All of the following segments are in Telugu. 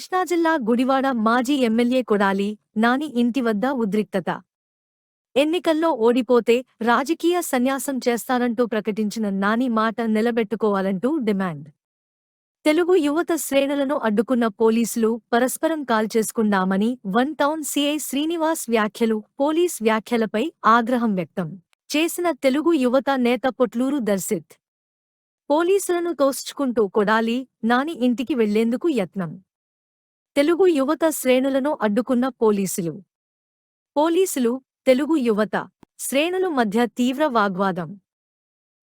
కృష్ణా జిల్లా గుడివాడ మాజీ ఎమ్మెల్యే కొడాలి నాని ఇంటి వద్ద ఉద్రిక్తత. ఎన్నికల్లో ఓడిపోతే రాజకీయ సన్యాసం చేస్తానంటూ ప్రకటించిన నాని మాట నిలబెట్టుకోవాలంటూ డిమాండ్. తెలుగు యువత శ్రేణులను అడ్డుకున్న పోలీసులు పరస్పరం కాల్చేసుకున్నామని వన్ టౌన్ సీఐ శ్రీనివాస్ వ్యాఖ్యలు పోలీస్ వ్యాఖ్యలపై ఆగ్రహం వ్యక్తం చేసిన తెలుగు యువత నేత పొట్లూరు దర్శిత్. పోలీసులను తోస్చుకుంటూ కొడాలి నాని ఇంటికి వెళ్ళేందుకు యత్నం. తెలుగు యువత శ్రేణులను అడ్డుకున్న పోలీసులు. పోలీసులు తెలుగు యువత శ్రేణులు మధ్య తీవ్ర వాగ్వాదం.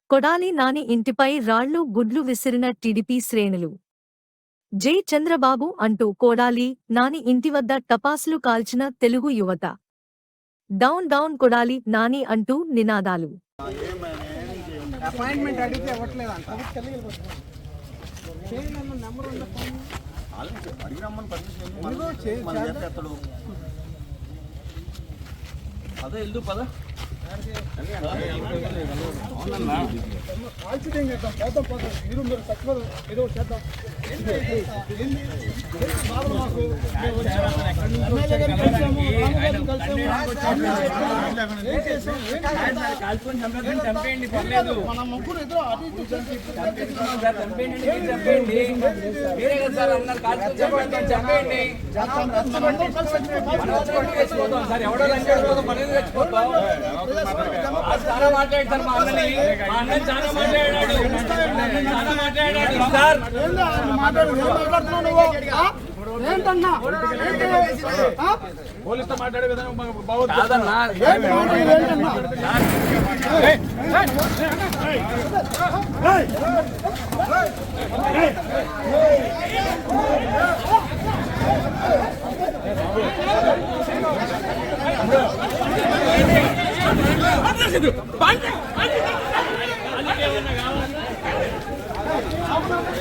కొడాలి నాని ఇంటిపై రాళ్ళు గుడ్లు విసిరిన టీడీపీ శ్రేణులు. జై చంద్రబాబు అంటూ కొడాలి నాని ఇంటి వద్ద టపాసులు కాల్చిన తెలుగు యువత. డౌన్ డౌన్ కొడాలి నాని అంటూ నినాదాలు. అపాయింట్మెంట్ అడిగితే ఫోన్? అడిగిరమ్మని పర్మిషన్. చేస్తాడు. పద వెళ్దు పద. ఏం చేద్దాం పోతాం పోతాం మీరు మీరు తక్కువ ఏదో చేద్దాం. కాల్చుకొని చంపేద్దాం చంపేయండి పర్లేదు మన ముగ్గురు చంపేయండి చంపేయండి మీరే కదా సార్ అన్నారు కాల్చుకొని చంపేయండి సార్ ఎవడో లంచ్ మనం చాలా మాట్లాడాడు సార్ మా అన్నని. మా అన్నని చాలా మాట్లాడాడు. సార్ ఏంటన్నా పోలీసుతో మాట్లాడే విధానం కాదన్నా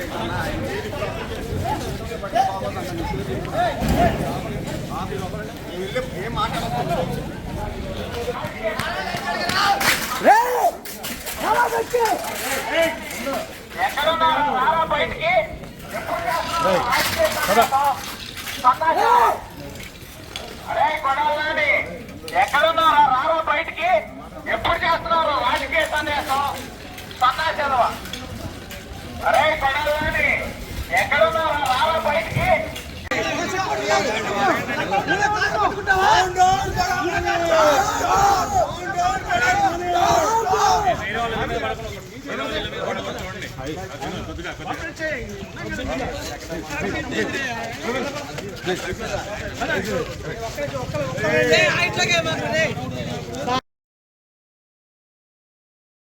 ఏంటి మాట్లాడు ఎక్కడున్నారా? రారా బయటికి. ఎప్పుడు కొద్దిగా